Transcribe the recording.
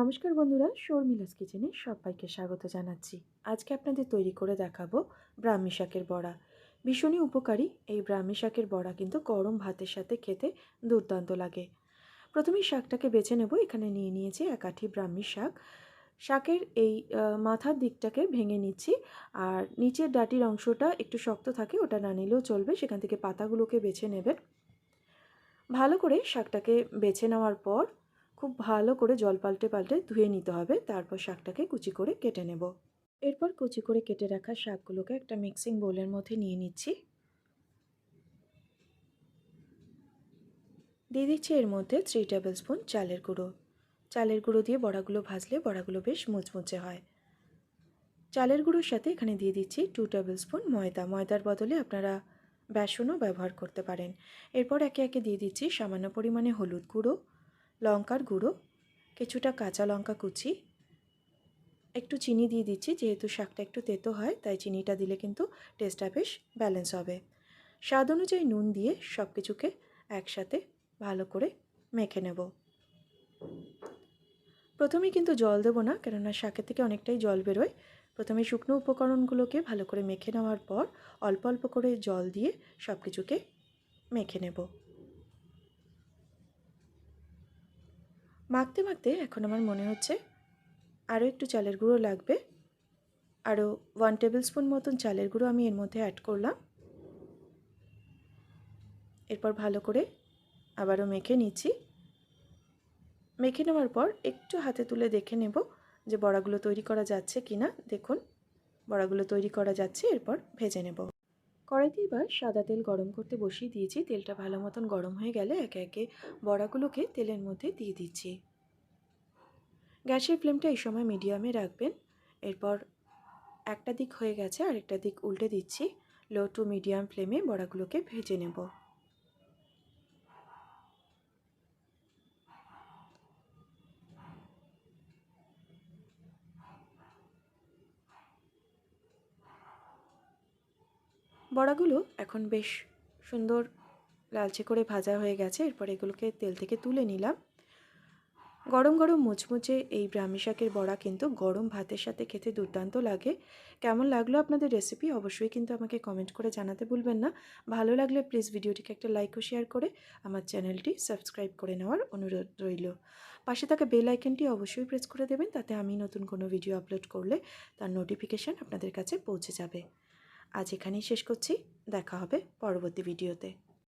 নমস্কার বন্ধুরা, শর্মিলাস কিচেনে সবাইকে স্বাগত জানাচ্ছি। আজকে আপনাদের তৈরি করে দেখাবো ব্রাহ্মী শাকের বড়া। ভীষণই উপকারী, এই ব্রাহ্মী শাকের বড়া কিন্তু গরম ভাতের সাথে খেতে দুর্দান্ত লাগে। প্রথমেই শাকটাকে বেছে নেব, এখানে নিয়ে নিয়েছি এক আঠি ব্রাহ্মী শাক। শাকের এই মাথার দিকটাকে ভেঙে নিচ্ছি, আর নিচের ডাটির অংশটা একটু শক্ত থাকে, ওটা না নিলেও চলবে, সেখান থেকে পাতাগুলোকে বেছে নেবেন। ভালো করে শাকটাকে বেছে নেওয়ার পর খুব ভালো করে জল পাল্টে পাল্টে ধুয়ে নিতে হবে। তারপর শাকটাকে কুচি করে কেটে নেব। এরপর কুচি করে কেটে রাখা শাকগুলোকে একটা মিক্সিং বোলের মধ্যে নিয়ে নিচ্ছি। দিয়ে দিচ্ছি এর মধ্যে থ্রি টেবিল স্পুন চালের গুঁড়ো। চালের গুঁড়ো দিয়ে বড়াগুলো ভাজলে বড়াগুলো বেশ মুচমুচে হয়। চালের গুঁড়োর সাথে এখানে দিয়ে দিচ্ছি টু টেবিল স্পুন ময়দা। ময়দার বদলে আপনারা বেসনও ব্যবহার করতে পারেন। এরপর একে একে দিয়ে দিচ্ছি সামান্য পরিমাণে হলুদ গুঁড়ো। লঙ্কার গুঁড়ো, কিছুটা কাঁচা লঙ্কা কুচি, একটু চিনি দিয়ে দিচ্ছি, যেহেতু শাকটা একটু তেতো হয়, তাই চিনিটা দিলে কিন্তু টেস্টটা বেশ ব্যালেন্স হবে। স্বাদ অনুযায়ী নুন দিয়ে সব কিছুকে একসাথে ভালো করে মেখে নেব। প্রথমে কিন্তু জল দেবো না, কেননা শাকের থেকে অনেকটাই জল বেরোয়। প্রথমে শুকনো উপকরণগুলোকে ভালো করে মেখে নেওয়ার পর অল্প অল্প করে জল দিয়ে সব কিছুকে মেখে নেব। মাখতে মাখতে এখন আমার মনে হচ্ছে আরও একটু চালের গুঁড়ো লাগবে। আরও ওয়ান টেবিল স্পুন মতন চালের গুঁড়ো আমি এর মধ্যে অ্যাড করলাম। এরপর ভালো করে আবারও মেখে নিচ্ছি। মেখে নেওয়ার পর একটু হাতে তুলে দেখে নেব যে বড়াগুলো তৈরি করা যাচ্ছে কি না দেখুন, বড়াগুলো তৈরি করা যাচ্ছে, এরপর ভেজে নেব। কড়াইতে এবার সাদা তেল গরম করতে বসিয়ে দিয়েছি। তেলটা ভালো মতন গরম হয়ে গেলে একে একে বড়াগুলোকে তেলের মধ্যে দিয়ে দিচ্ছি। গ্যাসের ফ্লেমটা এই সময় মিডিয়ামে রাখবেন। এরপর একটা দিক হয়ে গেছে, আরেকটা দিক উল্টে দিচ্ছি। লো টু মিডিয়াম ফ্লেমে বড়াগুলোকে ভেজে নেব। বড়াগুলো এখন বেশ সুন্দর লালচে করে ভাজা হয়ে গেছে। এরপর এগুলোকে তেল থেকে তুলে নিলাম। গরম গরম মুচমুচে এই ব্রাহ্মী শাকের বড়া কিন্তু গরম ভাতের সাথে খেতে দুর্দান্ত লাগে। কেমন লাগল আপনাদের রেসিপি অবশ্যই কিন্তু আমাকে কমেন্ট করে জানাতে ভুলবেন না। ভালো লাগলে প্লিজ ভিডিওটিকে একটা লাইক ও শেয়ার করে আমার চ্যানেলটি সাবস্ক্রাইব করে নেওয়ার অনুরোধ রইল। পাশে থাকা বেল আইকনটি অবশ্যই প্রেস করে দেবেন, তাতে আমি নতুন কোনো ভিডিও আপলোড করলে তার নোটিফিকেশান আপনাদের কাছে পৌঁছে যাবে। আজ এখানেই শেষ করছি। দেখা হবে পরবর্তী ভিডিওতে।